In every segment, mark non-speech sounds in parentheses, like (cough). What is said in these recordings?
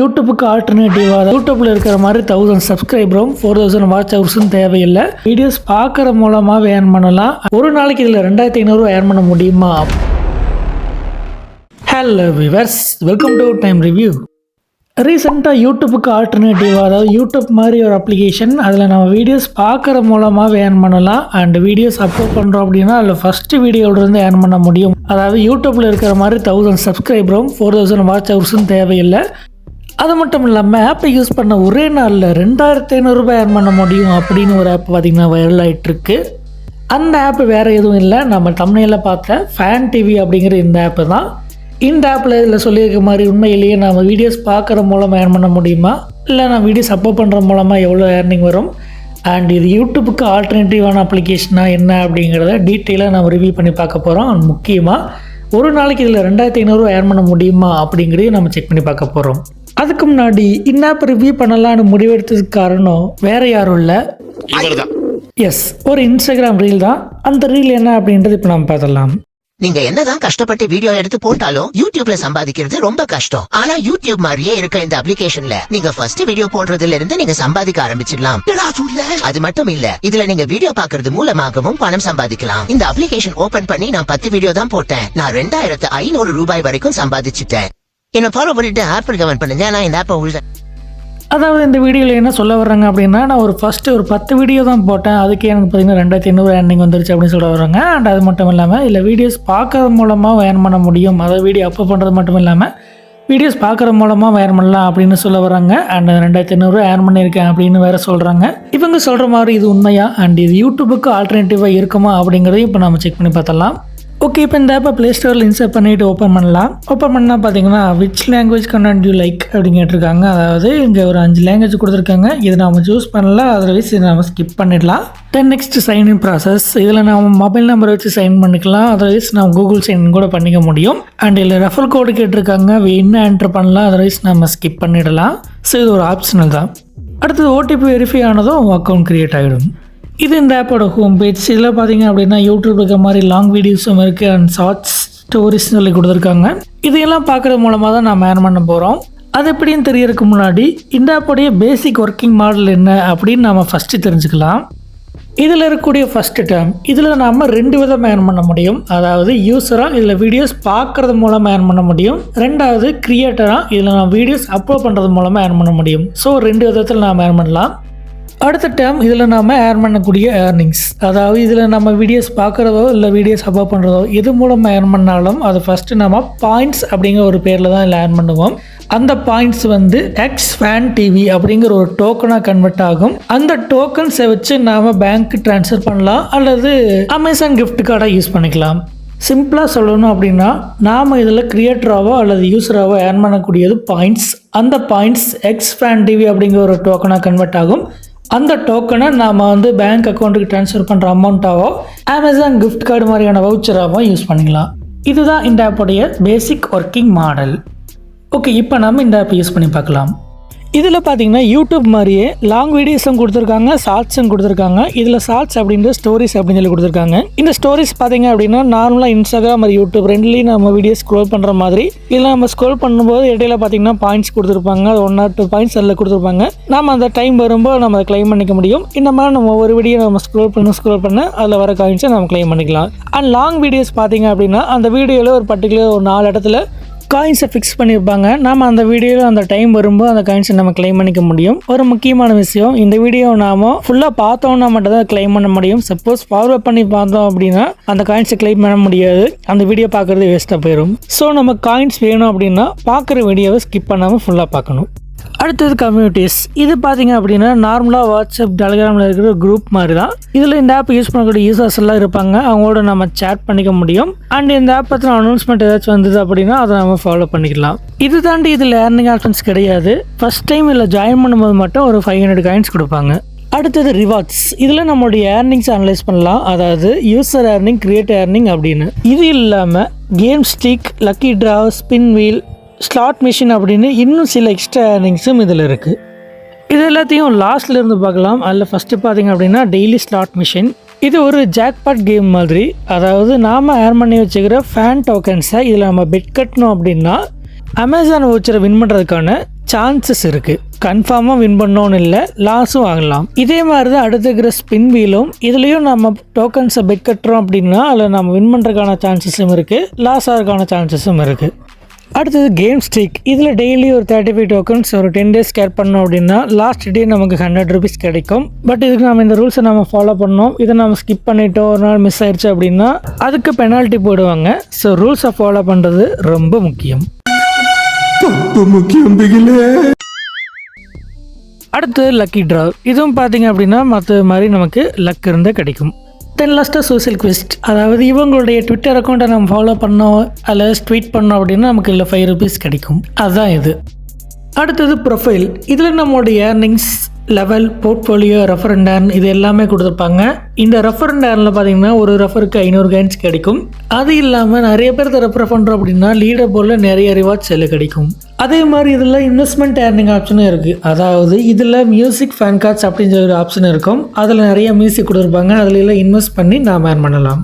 யூடியூப்புக்கு ஆல்டர்னேட்டிவாக யூடியூப்பில் இருக்கிற மாதிரி தௌசண்ட் சப்ஸ்கிரைபரும் ஃபோர் தௌசண்ட் வாட்ச் ஹவர்ஸும் தேவையில்லை. வீடியோஸ் பார்க்குற மூலமாக ஏர்ன் பண்ணலாம். ஒரு நாளைக்கு இதில் ரெண்டாயிரத்தி ஐநூறுரூவா ஏர்ன் பண்ண முடியுமா? Hello viewers welcome to time review ரீசெண்டாக யூடியூப்புக்கு ஆல்டர்னேட்டிவாக அதாவது யூடியூப் மாதிரி ஒரு அப்ளிகேஷன் அதில் நம்ம வீடியோஸ் பார்க்குற மூலமாக ஏர்ன் பண்ணலாம். அண்ட் வீடியோஸ் அப்லோட் பண்ணுறோம் அப்படின்னா அதில் ஃபஸ்ட்டு வீடியோலேருந்து ஏர்ன் பண்ண முடியும். அதாவது யூடியூப்பில் இருக்கிற மாதிரி தௌசண்ட் சப்ஸ்கிரைபரும் ஃபோர் தௌசண்ட் வாட்ச் ஹவர்ஸும் தேவையில்லை. அது மட்டும் இல்லாமல் ஆப்பை யூஸ் பண்ண ஒரே நாளில் ரெண்டாயிரத்தி ஐநூறுரூபா ஏர்ன் பண்ண முடியும் அப்படின்னு ஒரு ஆப் பார்த்திங்கன்னா வைரல் ஆகிட்டுருக்கு அந்த ஆப் வேறு எதுவும் இல்லை. நம்ம தமிழில் பார்த்த ஃபேன் டிவி அப்படிங்கிற இந்த ஆப்பு தான். இந்த ஆப்பில் இதில் சொல்லியிருக்க மாதிரி உண்மையிலேயே நம்ம வீடியோஸ் பார்க்குற மூலமாக ஏர்ன் பண்ண முடியுமா? இல்லை நான் வீடியோஸ் அப்லோட் பண்ணுற மூலமாக எவ்வளோ ஏர்னிங் வரும்? அண்ட் இது யூடியூப்புக்கு ஆல்டர்னேட்டிவான அப்ளிகேஷனாக என்ன அப்படிங்கிறத டீட்டெயிலாக நம்ம ரிவ்யூ பண்ணி பார்க்க போகிறோம் அண்ட் முக்கியமாக ஒரு நாளைக்கு இதில் ரெண்டாயிரத்தி ஐநூறுரூவா ஏர்ன் பண்ண முடியுமா அப்படிங்கிறதையும் நம்ம செக் பண்ணி பார்க்க போகிறோம் அதுக்கு முன்னாடி ஆப் ரிவ்யூ பண்ணலான்னு முடிவெடுத்ததுக்கு காரணம் வேறு யாரும் இல்லை. இவர்தான். எஸ் ஒரு இன்ஸ்டாகிராம் ரீல் தான். அந்த ரீல் என்ன அப்படின்றது இப்போ நம்ம பார்த்துடலாம். நீங்க என்னதான் கஷ்டப்பட்டு வீடியோ எடுத்து போட்டாலும் யூடியூப்ல சம்பாதிக்கிறது ரொம்ப கஷ்டம். ஆனா யூடியூப் மாதிரியே இருக்க இந்த அப்ளிகேஷன்ல நீங்க ஃபர்ஸ்ட் வீடியோ போடுறதுல இருந்து நீங்க சம்பாதிக்க ஆரம்பிச்சிடலாம்? அது மட்டும் இல்ல இதுல நீங்க வீடியோ பாக்குறது மூலமாகவும் பணம் சம்பாதிக்கலாம். இந்த அப்ளிகேஷன் ஓபன் பண்ணி நான் பத்து வீடியோ தான் போட்டேன். நான் ரெண்டாயிரத்து ஐநூறு ரூபாய் வரைக்கும் சம்பாதிச்சிட்டேன். என்னை ஃபாலோ பண்ணிட்டு ஆப்பிள் கமெண்ட் பண்ணுங்க. நான் இந்த ஆப்பை உள்ள அதாவது இந்த வீடியோவில் என்ன சொல்ல வர்றாங்க அப்படின்னா நான் ஒரு ஃபஸ்ட்டு ஒரு பத்து வீடியோ தான் போட்டேன். அதுக்கே எனக்கு பார்த்தீங்கன்னா ரெண்டாயிரத்தி ஐநூறு ஏர்னிங் வந்துருச்சு அப்படின்னு சொல்ல வர்றாங்க. அண்ட் அது மட்டும் இல்லாமல் இல்லை வீடியோஸ் பார்க்கறது மூலமாக ஏர்ன் பண்ண முடியும். அதாவது வீடியோ அப்போ பண்ணுறது மட்டும் இல்லாமல் வீடியோஸ் பார்க்குற மூலமாக ஏர்ன் பண்ணலாம் அப்படின்னு சொல்ல வராங்க அண்ட் ரெண்டாயிரத்தி ஐநூறு ஏர்ன் பண்ணியிருக்கேன் அப்படின்னு வேறு சொல்கிறாங்க இவங்க சொல்கிற மாதிரி இது உண்மையா? அண்ட் இது யூடியூபுக்கு ஆல்டர்னேட்டிவாக இருக்குமா அப்படிங்கிறதையும் இப்போ நம்ம செக் பண்ணி பார்த்தலாம் ஓகே இப்போ இந்த ஆப்பை ப்ளே ஸ்டோரில் இன்ஸ்டால் பண்ணிவிட்டு ஓப்பன் பண்ணலாம். ஓப்பன் பண்ணால் பார்த்தீங்கன்னா which language content you like அப்படின்னு கேட்டிருக்காங்க. அதாவது இங்கே ஒரு அஞ்சு லாங்குவேஜ் கொடுத்துருக்காங்க. இதை நம்ம சூஸ் பண்ணலாம். அதர்வைஸ் இதை நம்ம ஸ்கிப் பண்ணிடலாம். தென் நெக்ஸ்ட் சைன்இன் ப்ராசஸ் இதில் நம்ம மொபைல் நம்பர் வச்சு சைன் பண்ணிக்கலாம். அதர்வைஸ் நம்ம கூகுள் சைன் கூட பண்ணிக்க முடியும். அண்ட் இதில் ரெஃபர் கோடு கேட்டிருக்காங்க. என்ன என்டர் பண்ணலாம்? அதர்வைஸ் நம்ம ஸ்கிப் பண்ணிடலாம். ஸோ இது ஒரு ஆப்ஷனல் தான். அடுத்தது ஓடிபி வெரிஃபை ஆனதும் உங்கள் அக்கௌண்ட் க்ரியேட் ஆகிடும் இது இந்த ஆப்போட ஹோம் பேஜ் இதில் பார்த்தீங்க அப்படின்னா யூடியூப் இருக்க மாதிரி லாங் வீடியோஸும் இருக்குது அண்ட் ஷார்ட்ஸ் ஸ்டோரிஸ் சொல்லி கொடுத்துருக்காங்க. இதையெல்லாம் பார்க்குறது மூலமாக தான் நான் ஏர்ன் பண்ண போகிறோம் அது எப்படின்னு தெரியறதுக்கு முன்னாடி இந்த ஆப்போடைய பேசிக் ஒர்க்கிங் மாடல் என்ன அப்படின்னு நம்ம ஃபஸ்ட்டு தெரிஞ்சுக்கலாம். இதில் இருக்கக்கூடிய ஃபஸ்ட்டு டேர்ம் இதில் நாம் ரெண்டு விதம் ஏர்ன் பண்ண முடியும். அதாவது யூஸராக இதில் வீடியோஸ் பார்க்குறது மூலமாக ஏர்ன் பண்ண முடியும். ரெண்டாவது கிரியேட்டராக இதில் நான் வீடியோஸ் அப்லோட் பண்ணுறது மூலமாக ஏர்ன் பண்ண முடியும். ஸோ ரெண்டு விதத்தில் நாம் ஏர்ன் பண்ணலாம். அடுத்த டேம் இதில் நாம் ஏர்ன் பண்ணக்கூடிய ஏர்னிங்ஸ் அதாவது இதில் நம்ம வீடியோஸ் பார்க்குறதோ இல்லை வீடியோஸ் அப்லோட் பண்ணுறதோ எது மூலமாக ஏர்ன் பண்ணாலும் அது ஃபஸ்ட்டு நம்ம பாயிண்ட்ஸ் அப்படிங்கிற ஒரு பேரில் தான் இதில் ஏர்ன் பண்ணுவோம். அந்த பாயிண்ட்ஸ் வந்து எக்ஸ் ஃபேன் டிவி அப்படிங்கிற ஒரு டோக்கனாக கன்வெர்ட் ஆகும். அந்த டோக்கன்ஸை வச்சு நாம் பேங்க்கு ட்ரான்ஸ்ஃபர் பண்ணலாம் அல்லது அமேசான் கிஃப்ட் கார்டாக யூஸ் பண்ணிக்கலாம். சிம்பிளாக சொல்லணும் அப்படின்னா நாம் இதில் கிரியேட்டராகவோ அல்லது யூஸராகவோ ஏர்ன் பண்ணக்கூடியது பாயிண்ட்ஸ் அந்த பாயிண்ட்ஸ் எக்ஸ் ஃபேன் டிவி அப்படிங்கிற ஒரு டோக்கனாக கன்வெர்ட் ஆகும். அந்த டோக்கனை நாம் வந்து பேங்க் அக்கௌண்ட்டுக்கு ட்ரான்ஸ்ஃபர் பண்ணுற அமௌண்ட்டாவோ அமேசான் கிஃப்ட் கார்டு மாதிரியான வவுச்சராகவோ யூஸ் பண்ணிக்கலாம். இதுதான் இந்த ஆப்போடைய பேசிக் ஒர்க்கிங் மாடல் ஓகே இப்போ நம்ம இந்த ஆப் யூஸ் பண்ணி பார்க்கலாம். இதில் பார்த்தீங்கன்னா யூடியூப் மாதிரியே லாங் வீடியோஸும் கொடுத்துருக்காங்க ஷார்ட்ஸும் கொடுத்துருக்காங்க. இதில் ஷார்ட்ஸ் அப்படின்ற ஸ்டோரிஸ் அப்படின்னு சொல்லி கொடுத்துருக்காங்க. இந்த ஸ்டோரிஸ் பார்த்தீங்க அப்படின்னா நார்மலாக இன்ஸ்டாகிராம் ஒரு யூடியூப் ரெண்டுலேயும் நம்ம வீடியோ ஸ்க்ரோல் பண்ணுற மாதிரி. இதில் நம்ம ஸ்க்ரோல் பண்ணும்போது இடையில பார்த்தீங்கன்னா பாயிண்ட்ஸ் கொடுத்துருப்பாங்க. அது ஒன் ஆர் டூ பாயிண்ட்ஸ் அதில் கொடுத்துருப்பாங்க. நம்ம அந்த டைம் வரும்போது நம்ம அதை கிளைம் பண்ணிக்க முடியும். இந்த மாதிரி நம்ம ஒரு வீடியோ நம்ம ஸ்க்ரோல் பண்ண ஸ்க்ரோல் பண்ண அதில் வர காயின்ஸை நம்ம கிளைம் பண்ணிக்கலாம். அண்ட் லாங் வீடியோஸ் பார்த்தீங்க அப்படின்னா அந்த வீடியோவில் ஒரு பர்டிகுலர் ஒரு நாலு இடத்துல காயின்ஸை ஃபிக்ஸ் பண்ணியிருப்பாங்க நாம் அந்த வீடியோவில் அந்த டைம் வரும்போது அந்த காயின்ஸை நம்ம கிளைம் பண்ணிக்க முடியும். ஒரு முக்கியமான விஷயம் இந்த வீடியோ நாம ஃபுல்லாக பார்த்தோம்னா மட்டும் தான் கிளைம் பண்ண முடியும். சப்போஸ் ஃபார்வர்ட் பண்ணி பார்த்தோம் அப்படின்னா அந்த காயின்ஸை கிளைம் பண்ண முடியாது. அந்த வீடியோ பார்க்குறது வேஸ்ட்டாக போயிடும் ஸோ நம்ம காயின்ஸ் வேணும் அப்படின்னா பார்க்குற வீடியோவை ஸ்கிப் பண்ணாமல் ஃபுல்லாக பார்க்கணும். அடுத்தது கம்யூனிட்டிஸ் இது பார்த்தீங்க அப்படின்னா நார்மலாக வாட்ஸ்அப் டெலிகிராமில் இருக்கிற குரூப் மாதிரி தான் இதில் இந்த ஆப் யூஸ் பண்ணக்கூடிய யூசர்ஸ் எல்லாம் இருப்பாங்க. அவங்களோட நம்ம சேட் பண்ணிக்க முடியும். அண்ட் இந்த ஆப் பற்றின அனௌன்ஸ்மெண்ட் ஏதாச்சும் வந்தது அப்படின்னா அதை நம்ம ஃபாலோ பண்ணிக்கலாம். இது தாண்டி இதில் ஏர்னிங் ஆப்ஷன்ஸ் கிடையாது. ஃபஸ்ட் டைம் இதில் ஜாயின் பண்ணும்போது மட்டும் ஒரு ஃபைவ் ஹண்ட்ரட் காயின்ஸ் கொடுப்பாங்க. அடுத்தது ரிவார்ட்ஸ் இதில் நம்மளுடைய ஏர்னிங்ஸ் அனலைஸ் பண்ணலாம். அதாவது யூசர் ஏர்னிங் கிரியேட் ஏர்னிங் அப்படின்னு. இது இல்லாமல் game stick lucky draw spin wheel slot machine அப்படின்னு இன்னும் சில எக்ஸ்ட்ரா ஏர்னிங்ஸும் இதில் இருக்குது இது எல்லாத்தையும் லாஸ்ட்ல இருந்து பார்க்கலாம். அதில் ஃபஸ்ட்டு பார்த்தீங்க அப்படின்னா டெய்லி ஸ்லாட் மிஷின் இது ஒரு ஜாக்பாட் கேம் மாதிரி. அதாவது நாம் ஏர் பண்ணி வச்சுக்கிற ஃபேன் டோக்கன்ஸை இதில் நம்ம பெட் கட்டணும் அப்படின்னா அமேசான் வவுச்சரை வின் பண்ணுறதுக்கான சான்சஸ் இருக்குது கன்ஃபார்மாக வின் பண்ணோன்னு இல்லை லாஸும் ஆகலாம் இதே மாதிரி தான் அடுத்து இருக்கிற ஸ்பின் வீலும் இதுலேயும் நம்ம டோக்கன்ஸை பெட் கட்டுறோம் அப்படின்னா அதில் நம்ம வின் பண்ணுறதுக்கான சான்சஸும் இருக்குது லாஸ் ஆகிறதுக்கான சான்சஸும் இருக்குது அடுத்தது கேம் ஸ்டிக் இதில் டெய்லி ஒரு தேர்ட்டி ஃபைவ் டோக்கன்ஸ் ஒரு டென் டேஸ் கேர் பண்ணோம் அப்படின்னா லாஸ்ட் டே நமக்கு ஹண்ட்ரட் ருபீஸ் கிடைக்கும். பட் இதுக்கு நம்ம இந்த ரூல்ஸை நம்ம ஃபாலோ பண்ணோம். இதை நம்ம ஸ்கிப் பண்ணிட்டோம் ஒரு நாள் மிஸ் ஆயிடுச்சு அப்படின்னா அதுக்கு பெனால்ட்டி போடுவாங்க. ஸோ ரூல்ஸை ஃபாலோ பண்ணுறது ரொம்ப முக்கியம். அடுத்து லக்கி ட்ரா இதுவும் பார்த்தீங்க அப்படின்னா மற்ற மாதிரி நமக்கு லக் இருந்தால் கிடைக்கும். தென் லாஸ்ட்டாக சோசியல் குவெஸ்ட் அதாவது இவங்களுடைய ட்விட்டர் அக்கௌண்ட்டை நம்ம ஃபாலோ பண்ணோம் அதில் ட்வீட் பண்ணோம் அப்படின்னா நமக்கு இல்லை ஃபைவ் ருபீஸ் கிடைக்கும். அதுதான் இது. அடுத்தது ப்ரொஃபைல் இதில் நம்மளுடைய ஏர்னிங்ஸ் லெவல் போர்ட்ஃபோலியோ ரெஃபரண்ட் இது எல்லாமே கொடுத்துருப்பாங்க. இந்த ரெஃபரண்டர்னில் பார்த்தீங்கன்னா ஒரு ரெஃபருக்கு ஐநூறு கைன்ஸ் கிடைக்கும். அது இல்லாமல் நிறைய பேர்த்த ரெஃபர் பண்ணுறோம் அப்படின்னா லீடர் போர்டில் நிறைய ரிவார்ட்ஸ் செல்லு கிடைக்கும். அதே மாதிரி இதில் இன்வெஸ்ட்மெண்ட் ஏர்னிங் ஆப்ஷனும் இருக்குது அதாவது இதில் மியூசிக் ஃபேன் கார்ட்ஸ் அப்படின்ற ஒரு ஆப்ஷன் இருக்கும். அதில் நிறைய மியூசிக் கொடுத்துருப்பாங்க. அதில் எல்லாம் இன்வெஸ்ட் பண்ணி நாம் ஏர்ன் பண்ணலாம்.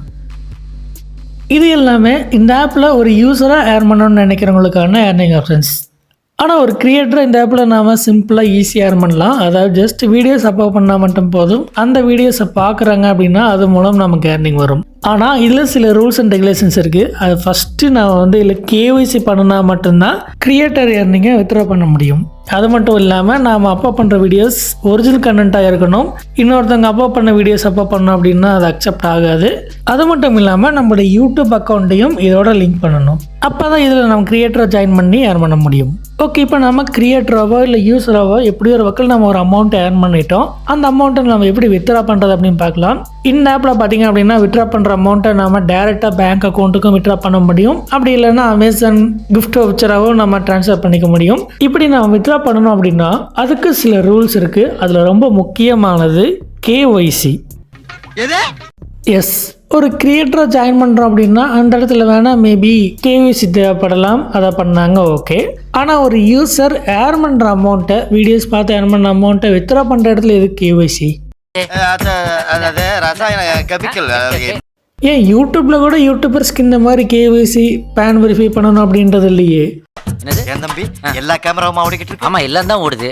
இது எல்லாமே இந்த ஆப்பில் ஒரு யூஸராக ஏர்ன் பண்ணணும்னு நினைக்கிறவங்களுக்கான ஏர்னிங் ஆப்ஷன்ஸ் ஆனால் ஒரு கிரியேட்டர் இந்த ஆப்பில் நாம் சிம்பிளாக ஈஸியாக பண்ணலாம். அதாவது ஜஸ்ட் வீடியோஸ் அப்லோட் பண்ணால் மட்டும் போதும். அந்த வீடியோஸை பார்க்குறாங்க அப்படின்னா அது மூலம் நமக்கு ஏர்னிங் வரும். ஆனால் இதில் சில ரூல்ஸ் அண்ட் ரெகுலேஷன்ஸ் இருக்குது அது ஃபஸ்ட்டு நான் வந்து இதில் கேஒய்சி பண்ணினா மட்டும்தான் கிரியேட்டர் ஏர்னிங்கை வித்ட்ரா பண்ண முடியும். அது மட்டும் இல்லாமல் நாம் அப்போ பண்ணுற வீடியோஸ் ஒரிஜினல் கண்டென்ட்டாக இருக்கணும். இன்னொருத்தவங்க அப்போ பண்ண வீடியோஸ் அப்போ பண்ணோம் அப்படின்னா அது அக்செப்ட் ஆகாது. அது மட்டும் இல்லாமல் நம்மளுடைய யூடியூப் அக்கௌண்ட்டையும் இதோட லிங்க் பண்ணணும். அப்போ தான் இதில் நம்ம க்ரியேட்டரை ஜாயின் பண்ணி ஏர்ன் பண்ண முடியும். ஓகே இப்போ நம்ம க்ரியேட்டராகவோ இல்லை யூஸராவோ எப்படி ஒரு வக்கல் நம்ம ஒரு அமௌண்ட்டை ஏர்ன் பண்ணிட்டோம். அந்த அமௌண்ட்டை நம்ம எப்படி வித்ரா பண்ணுறது அப்படின்னு பார்க்கலாம். இந்த ஆப்பில் பார்த்தீங்க அப்படின்னா வித்ரா பண்ணுற அமௌண்ட்டை நம்ம டேரெக்டாக பேங்க் அக்கௌண்ட்டுக்கும் வித்ரா பண்ண முடியும். அப்படி இல்லைன்னா அமேசான் கிஃப்ட் வவுச்சராகவும் நம்ம ட்ரான்ஸ்ஃபர் பண்ணிக்க முடியும். இப்படி நம்ம வித்ரா பண்ணணும் அப்படின்னா அதுக்கு சில ரூல்ஸ் இருக்குது அதில் ரொம்ப முக்கியமானது கேஒய்சி எஸ் ஒரு கிரியேட்டரை ஜாயின் பண்ணுறோம் அப்படின்னா அந்த இடத்துல வேணால் மேபி கேவிசி தேவைப்படலாம். அதை பண்ணாங்க ஓகே ஆனால் ஒரு யூசர் ஏர் பண்ணுற அமௌண்ட்டை வீடியோஸ் பார்த்து ஏர் பண்ண அமௌண்ட்டை வித்ரா பண்ணுற இடத்துல ரசாயன கெமிக்கல் ஏன் யூடியூப்பில் கூட யூடியூபர்ஸ்க்கு இந்த மாதிரி கேஒய்சி பேன் வெரிஃபை பண்ணணும் அப்படின்றது இல்லையே. என்னது? என் தம்பி? எல்லா கேமராவும் ஓடிக்கிட்டு ஆமா எல்லாம் தான் ஓடுது.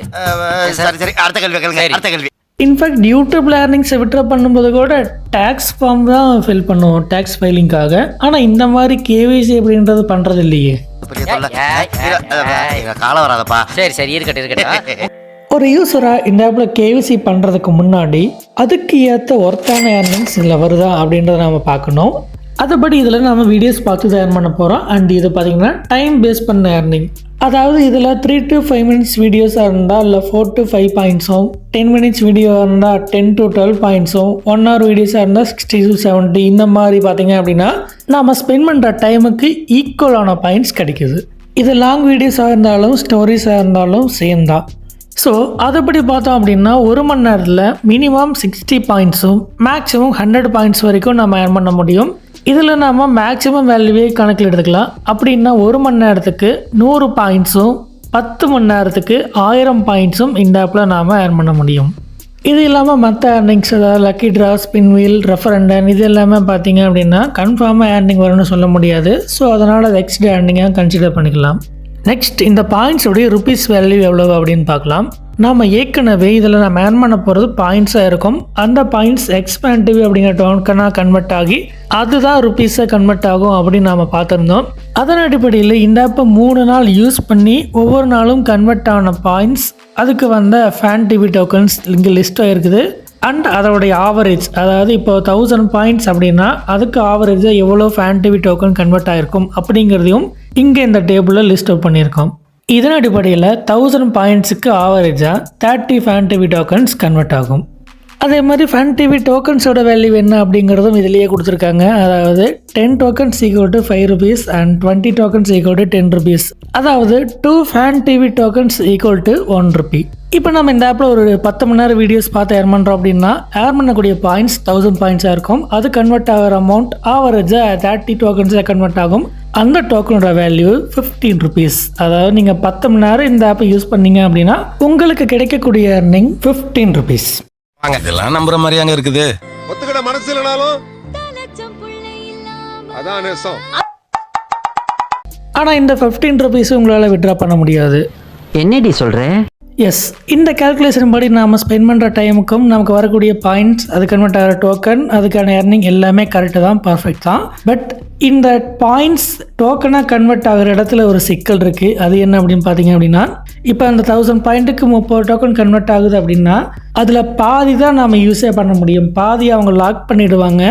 சரி? சரி அடுத்த கேள்வி. அடுத்த கேள்வி. இன்ஃபேக்ட் யூடியூப் லேர்னிங்ஸை விட்ரா பண்ணும்போது கூட டேக்ஸ் ஃபார்ம் தான் ஃபில் பண்ணுவோம் டேக்ஸ் ஃபைலிங்காக ஆனால் இந்த மாதிரி கேவிசி அப்படின்றது பண்ணுறது இல்லையே காலம் வராதப்பா சரி சரி இருக்கட்டும் இருக்கட்டும் ஒரு யூஸராக இந்த ஆப்பில் கேவிசி பண்ணுறதுக்கு முன்னாடி அதுக்கு ஏற்ற ஒர்த்தான ஏர்னிங்ஸ் இதில் வருதா அப்படின்றத நம்ம பார்க்கணும் அதுபடி இதில் நம்ம வீடியோஸ் பார்த்து தான் ஏர்ன் பண்ண போகிறோம் அண்ட் இது பார்த்திங்கன்னா டைம் பேஸ் பண்ண ஏர்னிங் அதாவது இதில் த்ரீ டு ஃபைவ் மினிட்ஸ் வீடியோஸாக இருந்தால் இல்லை ஃபோர் டு ஃபைவ் பாயிண்ட்ஸும் டென் மினிட்ஸ் வீடியோ இருந்தால் டென் டு டுவெல் பாயிண்ட்ஸும் ஒன் ஹவர் வீடியோஸாக இருந்தால் சிக்ஸ்டி டு செவன்ட்டி இந்த மாதிரி பார்த்தீங்க அப்படின்னா நம்ம ஸ்பெண்ட் பண்ணுற டைமுக்கு ஈக்குவலான பாயிண்ட்ஸ் கிடைக்குது. இது லாங் வீடியோஸாக இருந்தாலும் ஸ்டோரிஸாக இருந்தாலும் சேம் தான். ஸோ அதுபடி பார்த்தோம் அப்படின்னா ஒரு மணி நேரத்தில் minimum sixty points maximum hundred points வரைக்கும் நம்ம ஏர்ன் பண்ண முடியும். இதில் நம்ம மேக்ஸிமம் வேல்யூவே கணக்கில் எடுத்துக்கலாம். அப்படின்னா ஒரு மணி நேரத்துக்கு நூறு பாயிண்ட்ஸும் பத்து மணி நேரத்துக்கு ஆயிரம் பாயிண்ட்ஸும் இந்த ஆப்பில் நாம் ஏர்ன் பண்ண முடியும். இது இல்லாமல் மற்ற ஏர்னிங்ஸ் அதாவது லக்கி ட்ரா ஸ்பின் வீல் ரெஃபரண்டன் இது எல்லாமே பார்த்தீங்க அப்படின்னா கன்ஃபார்மாக ஏர்னிங் வரும்னு சொல்ல முடியாது. ஸோ அதனால் அது எக்ஸ்ட்ரா ஏர்னிங்காக கன்சிடர் பண்ணிக்கலாம். நெக்ஸ்ட் இந்த பாயிண்ட்ஸோடைய ருபீஸ் வேல்யூ எவ்வளவு அப்படின்னு பார்க்கலாம். நாம் ஏற்கனவே இதில் நம்ம ஏர்ன் பண்ண போகிறது பாயிண்ட்ஸாக இருக்கும். அந்த பாயிண்ட்ஸ் எக்ஸ்பேண்டிவ் அப்படிங்கிற டோக்கனாக கன்வெர்ட் ஆகி அதுதான் ருபீஸாக கன்வெர்ட் ஆகும் அப்படின்னு நாம் பார்த்துருந்தோம். அதன் அடிப்படையில் இந்த ஆப்பை மூணு நாள் யூஸ் பண்ணி ஒவ்வொரு நாளும் கன்வெர்ட் ஆன பாயிண்ட்ஸ் அதுக்கு வந்த ஃபேன் டிவி டோக்கன்ஸ் இங்கே லிஸ்ட்டாக இருக்குது அண்ட் அதோடைய ஆவரேஜ் அதாவது இப்போ தௌசண்ட் பாயிண்ட்ஸ் அப்படின்னா அதுக்கு ஆவரேஜாக எவ்வளோ ஃபேன்டிவி டோக்கன் கன்வெர்ட் ஆகிருக்கும் அப்படிங்கிறதையும் இங்கே இந்த டேபிளில் லிஸ்ட் அவுட் பண்ணியிருக்கோம். இதன் அடிப்படையில் தௌசண்ட் பாயிண்ட்ஸுக்கு ஆவரேஜாக thirty fan TV tokens convert ஆகும். அதே மாதிரி ஃபேன் டிவி டோக்கன்ஸோட வேல்யூ என்ன அப்படிங்கிறதும் இதுலேயே கொடுத்துருக்காங்க. அதாவது ten tokens equal to five rupees and twenty tokens equal to ten rupees அதாவது two fan TV tokens equal to one rupee இப்போ நம்ம இந்த ஆப்பில் ஒரு பத்து மணி நேரம் வீடியோஸ் பார்த்து ஏர் பண்ணுறோம் அப்படின்னா ஏர் பண்ணக்கூடிய பாயிண்ட்ஸ் தௌசண்ட் பாயிண்ட்ஸாக இருக்கும். அது கன்வெர்ட் ஆகிற அமௌண்ட் ஆவரேஜாக தேர்ட்டி டோக்கன்ஸாக கன்வெர்ட் ஆகும். அந்த டோக்கனோட வேல்யூ ஃபிஃப்டீன் ருபீஸ் அதாவது நீங்கள் பத்து மணி நேரம் இந்த ஆப்பை யூஸ் பண்ணீங்க அப்படின்னா உங்களுக்கு கிடைக்கக்கூடிய ஏர்னிங் ஃபிஃப்டீன் ருபீஸ் இதெல்லாம் நம்புற மாதிரியாங்க இருக்குது. ஒத்துக்கிட மனசு இல்லைனாலும் அதான் நேசம். ஆனால் இந்த ஃபிஃப்டீன் ருபீஸ் உங்களால் விட்ரா பண்ண முடியாது. என்னடி சொல்ற? எஸ் இந்த கால்குலேஷன் படி நாம் ஸ்பெண்ட் பண்ணுற டைமுக்கும் நமக்கு வரக்கூடிய பாயிண்ட்ஸ் அது கன்வெர்ட் ஆகிற டோக்கன் அதுக்கான earning எல்லாமே கரெக்டு தான் பர்ஃபெக்ட் தான். பட் இந்த பாயிண்ட்ஸ் டோக்கனாக கன்வெர்ட் ஆகிற இடத்துல ஒரு சிக்கல் இருக்குது அது என்ன அப்படின்னு பார்த்தீங்க அப்படின்னா இப்போ அந்த தௌசண்ட் பாயிண்ட்டுக்கு முப்பது டோக்கன் கன்வெர்ட் ஆகுது அப்படின்னா அதில் பாதி தான் நாம் யூஸே பண்ண முடியும். பாதி அவங்க லாக் பண்ணிவிடுவாங்க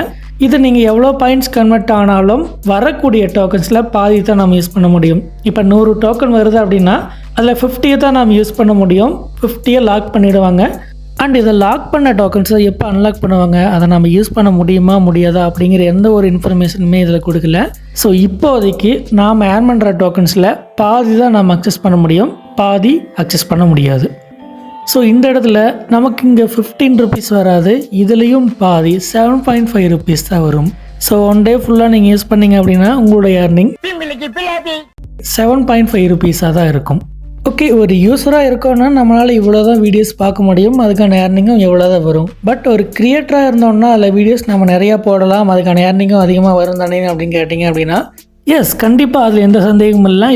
இது நீங்கள் எவ்வளோ பாயிண்ட்ஸ் கன்வெர்ட் ஆனாலும் வரக்கூடிய டோக்கன்ஸில் பாதி தான் நம்ம யூஸ் பண்ண முடியும். இப்போ நூறு டோக்கன் வருது அப்படின்னா அதில் ஃபிஃப்டியை தான் நாம் யூஸ் பண்ண முடியும். ஃபிஃப்டியை லாக் பண்ணிவிடுவாங்க அண்ட் இதை லாக் பண்ண டோக்கன்ஸை எப்போ அன்லாக் பண்ணுவாங்க? அதை நம்ம யூஸ் பண்ண முடியுமா முடியாதா அப்படிங்கிற எந்த ஒரு இன்ஃபர்மேஷனுமே இதில் கொடுக்கல. ஸோ இப்போதைக்கு நாம் ஏர் பண்ணுற டோக்கன்ஸில் பாதி தான் நாம் அக்சஸ் பண்ண முடியும். பாதி அக்சஸ் பண்ண முடியாது. ஸோ இந்த இடத்துல நமக்கு இங்கே ஃபிஃப்டீன் ருபீஸ் வராது. இதுலேயும் பாதி செவன் பாயிண்ட் ஃபைவ் ருபீஸ் தான் வரும். ஸோ ஒன் டே ஃபுல்லாக நீங்கள் யூஸ் பண்ணீங்க அப்படின்னா உங்களுடைய ஏர்னிங் செவன் பாயிண்ட் ஃபைவ் ருபீஸாக தான் இருக்கும். ஓகே ஒரு யூஸராக இருக்கோன்னா நம்மளால் இவ்வளோ தான் வீடியோஸ் பார்க்க முடியும். அதுக்கான ஏர்னிங்கும் எவ்வளோ தான் வரும். பட் ஒரு கிரியேட்டராக இருந்தோம்னா அதில் வீடியோஸ் நம்ம நிறையா போடலாம். அதுக்கான ஏர்னிங்கும் அதிகமாக வரும் தானே அப்படின்னு கேட்டிங்க அப்படின்னா எஸ் கண்டிப்பாக அதில் எந்த சந்தேகமும் இல்லை.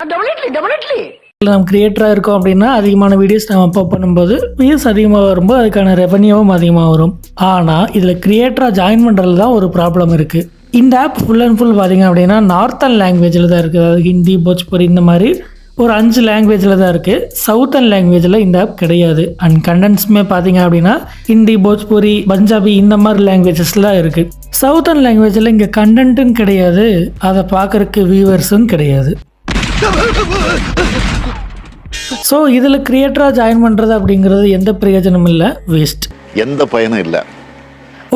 நம்ம கிரியேட்டராக இருக்கோம் அப்படின்னா அதிகமான வீடியோஸ் நம்ம அப்போ பண்ணும்போது வியூஸ் அதிகமாக வரும்போது அதுக்கான ரெவன்யூவும் அதிகமாக வரும். ஆனால் இதில் கிரியேட்டராக ஜாயின் பண்ணுறதுல தான் ஒரு ப்ராப்ளம் இருக்குது இந்த ஆப் ஃபுல் அண்ட் ஃபுல் பார்த்தீங்க அப்படின்னா நார்த்தன் லாங்குவேஜில் தான் இருக்குது அதாவது ஹிந்தி போஜ்புரி இந்த மாதிரி ஒரு அஞ்சு லாங்குவேஜில் தான் இருக்குது சவுத்தன் லாங்குவேஜில் இந்த ஆப் கிடையாது. அண்ட் கண்டென்ட்ஸுமே பார்த்தீங்க அப்படின்னா ஹிந்தி போஜ்புரி பஞ்சாபி இந்த மாதிரி லாங்குவேஜஸ்லாம் இருக்குது சவுத்தன் லாங்குவேஜில் இங்கே கண்டென்ட்டும் கிடையாது. அதை பார்க்குறக்கு வியூவர்ஸும் கிடையாது. (laughs) ஸோ இதில் கிரியேட்டராக ஜாயின் பண்ணுறது அப்படிங்கிறது எந்த பிரயோஜனமும் இல்லை வேஸ்ட் எந்த பயனும் இல்ல.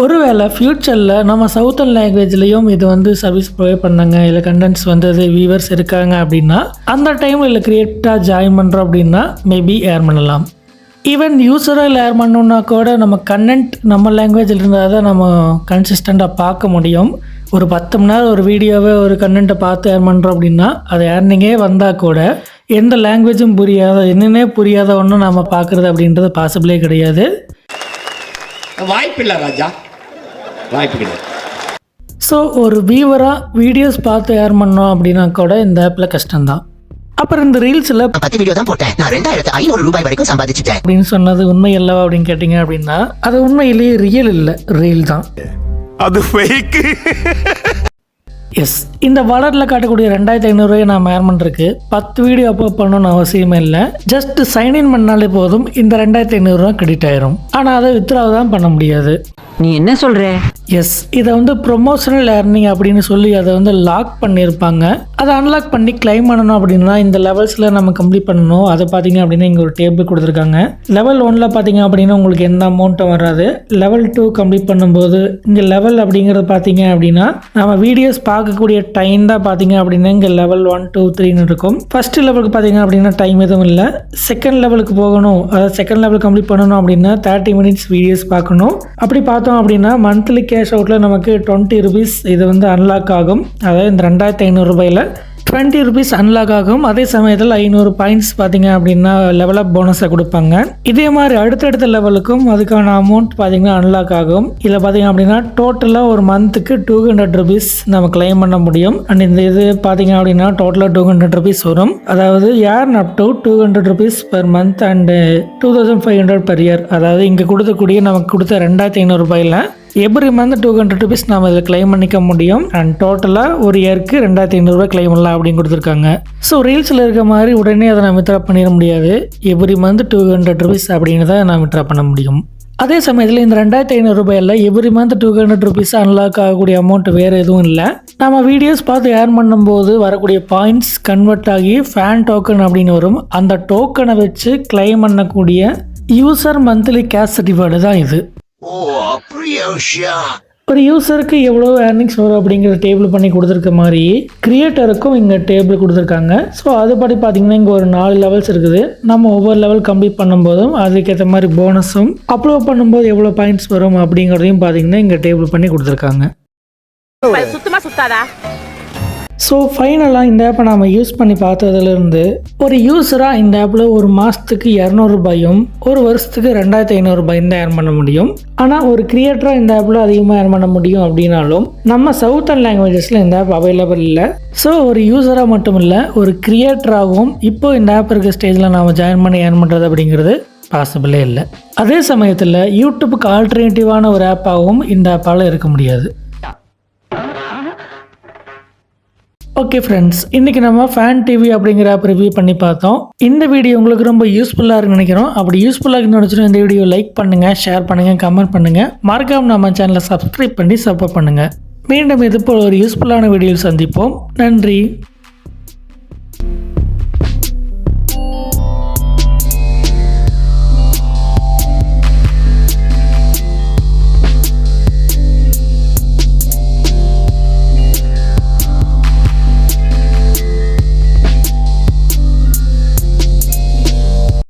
ஒருவேளை ஃப்யூச்சரில் நம்ம சவுத்தன் லாங்குவேஜ்லேயும் இது வந்து சர்வீஸ் ப்ரொவைட் பண்ணாங்க இல்லை கண்டென்ட்ஸ் வந்தது வியூவர்ஸ் இருக்காங்க அப்படின்னா அந்த டைமில் இல்லை கிரியேட்டாக ஜாயின் பண்ணுறோம் அப்படின்னா மேபி ஏர் பண்ணலாம். ஈவன் யூஸராக ஏர் பண்ணோன்னா கூட நம்ம கண்டென்ட் நம்ம லாங்குவேஜில் இருந்தால் தான் நம்ம கன்சிஸ்டண்ட்டாக பார்க்க முடியும். ஒரு பத்து மணி நேரம் ஒரு வீடியோவை ஒரு கண்டென்ட்டை பார்த்து ஏர் பண்ணுறோம் அப்படின்னா அது ஏர்னிங்கே வந்தால் கூட எந்த லாங்குவேஜும் புரியாத என்னன்னே புரியாத ஒன்றும் நம்ம பார்க்குறது அப்படின்றது பாசிபிளே கிடையாது. வாய்ப்பில்லை ராஜா. வாய்ப்பு கிடையாது. ஸோ ஒரு வியூவராக வீடியோஸ் பார்த்து ஏர் பண்ணோம் அப்படின்னா கூட இந்த ஆப்பில் கஷ்டம்தான். அப்புறம் இந்த ரீல்ஸில் பத்து வீடியோ தான் போட்டேன். நான் ரெண்டாயிரத்து ஐநூறு ரூபாய் வரைக்கும் சம்பாதிச்சிட்டேன். அப்படின்னு சொன்னது உண்மை அல்லவா அப்படின்னு கேட்டிங்க அப்படின்னா அது உண்மையிலேயே ரியல் இல்லை. ரீல் தான். அது எஸ் இந்த வளரில் காட்டக்கூடிய ரெண்டாயிரத்தி ஐநூறுரூவாய் நான் மேர்மெண்ட் பண்ணுறதுக்கு பத்து வீடியோ அப்லோட் பண்ணணும்னு அவசியமே இல்லை. ஜஸ்ட் சைன்இன் பண்ணாலே போதும். இந்த ரெண்டாயிரத்தி ஐநூறுரூவா கிரெடிட் ஆயிரும். ஆனால் அதை வித்ராவ் தான் பண்ண முடியாது. நீ என்ன சொல்கிற எஸ் இதை வந்து ப்ரொமோஷனல் ஏர்னிங் அப்படின்னு சொல்லி அதை வந்து லாக் பண்ணியிருப்பாங்க. அதை அன்லாக் பண்ணி கிளைம் பண்ணணும் அப்படின்னா இந்த லெவல்ஸில் நம்ம கம்ப்ளீட் பண்ணணும். அதை பார்த்தீங்க அப்படின்னா இங்கே ஒரு டேபிள் கொடுத்துருக்காங்க. லெவல் ஒன்ல பார்த்தீங்க அப்படின்னா உங்களுக்கு எந்த அமௌண்ட்டும் வராது. லெவல் டூ கம்ப்ளீட் பண்ணும்போது இங்கே லெவல் அப்படிங்கிறது பார்த்தீங்க அப்படின்னா நம்ம வீடியோஸ் பார்க்கக்கூடிய டைம் தான் பார்த்தீங்க அப்படின்னா இங்கே லெவல் ஒன் டூ த்ரீன்னு இருக்கும். ஃபர்ஸ்ட் லெவலுக்கு பார்த்தீங்க அப்படின்னா டைம் எதுவும் இல்லை. செகண்ட் லெவலுக்கு போகணும். அதாவது செகண்ட் லெவல் கம்ப்ளீட் பண்ணணும் அப்படின்னா தேர்ட்டி மினிட்ஸ் வீடியோஸ் பார்க்கணும். அப்படி பார்த்தோம் அப்படின்னா மந்த்லி கேஷ் அவுட்டில் நமக்கு டுவெண்ட்டி ருபீஸ் இது வந்து அன்லாக் ஆகும். அதாவது இந்த ரெண்டாயிரத்தி ஐநூறுரூபாயில் டுவெண்ட்டி ருபீஸ் அன்லாக் ஆகும். அதே சமயத்தில் ஐநூறு பாயிண்ட்ஸ் பார்த்தீங்க அப்படின்னா லெவல் அப் போனஸை கொடுப்பாங்க. இதே மாதிரி அடுத்தடுத்த லெவலுக்கும் அதுக்கான அமௌண்ட் பார்த்தீங்கன்னா அன்லாக் ஆகும். இதில் பார்த்தீங்க அப்படின்னா டோட்டலாக ஒரு மந்த்துக்கு டூ ஹண்ட்ரட் ருபீஸ் நம்ம கிளைம் பண்ண முடியும். அண்ட் இந்த இது பார்த்தீங்க அப்படின்னா டோட்டலாக டூ ஹண்ட்ரட் ருபீஸ் வரும். அதாவது earn up to two hundred rupees per month and two thousand five hundred per year அதாவது இங்கே கொடுக்கக்கூடிய நமக்கு கொடுத்த ரெண்டாயிரத்தி ஐநூறுரூபாயில் every month two hundred rupees நம்ம இதில் கிளைம் பண்ணிக்க முடியும். அண்ட் டோட்டலாக ஒரு இயருக்கு ரெண்டாயிரத்தி ஐநூறுரூவா கிளைம் பண்ணலாம் அப்படின்னு கொடுத்துருக்காங்க. ஸோ ரீல்ஸில் இருக்க மாதிரி உடனே அதை நான் வித்ரா பண்ணிட முடியாது. Every month two hundred rupees அப்படின்னு தான் நான் வித்ரா பண்ண முடியும். அதே சமயத்தில் இந்த ரெண்டாயிரத்தி ஐநூறு ரூபாயில் every month two hundred rupees unlock ஆகக்கூடிய அமௌண்ட் வேறு எதுவும் இல்லை. நம்ம வீடியோஸ் பார்த்து ஏர்ன் பண்ணும்போது வரக்கூடிய பாயிண்ட்ஸ் கன்வெர்ட் ஆகி ஃபேன் டோக்கன் அப்படின்னு வரும். அந்த டோக்கனை வச்சு கிளைம் பண்ணக்கூடிய யூசர் மந்த்லி கேஷ் சர்டிஃபிகேட் தான் இது. ஓ ஒரு யூசருக்கு எவ்வளோ ஏர்னிங்ஸ் வரும் அப்படிங்கிற டேபிள் பண்ணி கொடுத்துருக்க மாதிரி கிரியேட்டருக்கும் இங்கே டேபிள் கொடுத்துருக்காங்க. ஸோ அதுபடி பார்த்தீங்கன்னா இங்கே ஒரு நாலு லெவல்ஸ் இருக்குது. நம்ம ஒவ்வொரு லெவல் கம்ப்ளீட் பண்ணும்போதும் அதுக்கேற்ற மாதிரி போனஸும் அப்லோட் பண்ணும்போது எவ்வளோ பாயிண்ட்ஸ் வரும் அப்படிங்கிறதையும் பார்த்தீங்கன்னா இங்கே டேபிள் பண்ணி கொடுத்துருக்காங்க. சுத்தமா சுத்தாதா? ஸோ ஃபைனலாக இந்த ஆப்பை நாம் யூஸ் பண்ணி பார்த்ததுலேருந்து ஒரு யூஸராக இந்த ஆப்பில் ஒரு மாதத்துக்கு இரநூறுபாயும் ஒரு வருஷத்துக்கு ரெண்டாயிரத்தி ஐநூறுபாயும் தான் ஏர்ன் பண்ண முடியும். ஆனால் ஒரு கிரியேட்டராக இந்த ஆப்பில் அதிகமாக ஏர்ன் பண்ண முடியும் அப்படின்னாலும் நம்ம சவுத்தர்ன் லாங்குவேஜஸில் இந்த ஆப் அவைலபிள் இல்லை. ஸோ ஒரு யூஸராக மட்டும் இல்லை ஒரு கிரியேட்டராகவும் இப்போ இந்த ஆப் இருக்க ஸ்டேஜில் நாம் ஜாயின் பண்ணி ஏர்ன் பண்ணுறது அப்படிங்கிறது பாசிபிளே இல்லை. அதே சமயத்தில் யூடியூப்புக்கு ஆல்டர்னேட்டிவான ஒரு ஆப்பாகவும் இந்த ஆப்பால் இருக்க முடியாது. ஓகே ஃப்ரெண்ட்ஸ் இன்றைக்கி நம்ம ஃபேன் டிவி அப்படிங்கிற ஆப் ரிவ்யூ பண்ணி பார்த்தோம். இந்த வீடியோ உங்களுக்கு ரொம்ப யூஸ்ஃபுல்லாக இருக்குன்னு நினைக்கிறோம். அப்படி யூஸ்ஃபுல்லாக இருக்குன்னு இந்த வீடியோ லைக் பண்ணுங்கள் ஷேர் பண்ணுங்கள் கமெண்ட் பண்ணுங்கள் மறக்காம நம்ம சேனலை சப்ஸ்கிரைப் பண்ணி சப்போர்ட் பண்ணுங்கள் மீண்டும் இது போல் ஒரு யூஸ்ஃபுல்லான வீடியோ சந்திப்போம். நன்றி.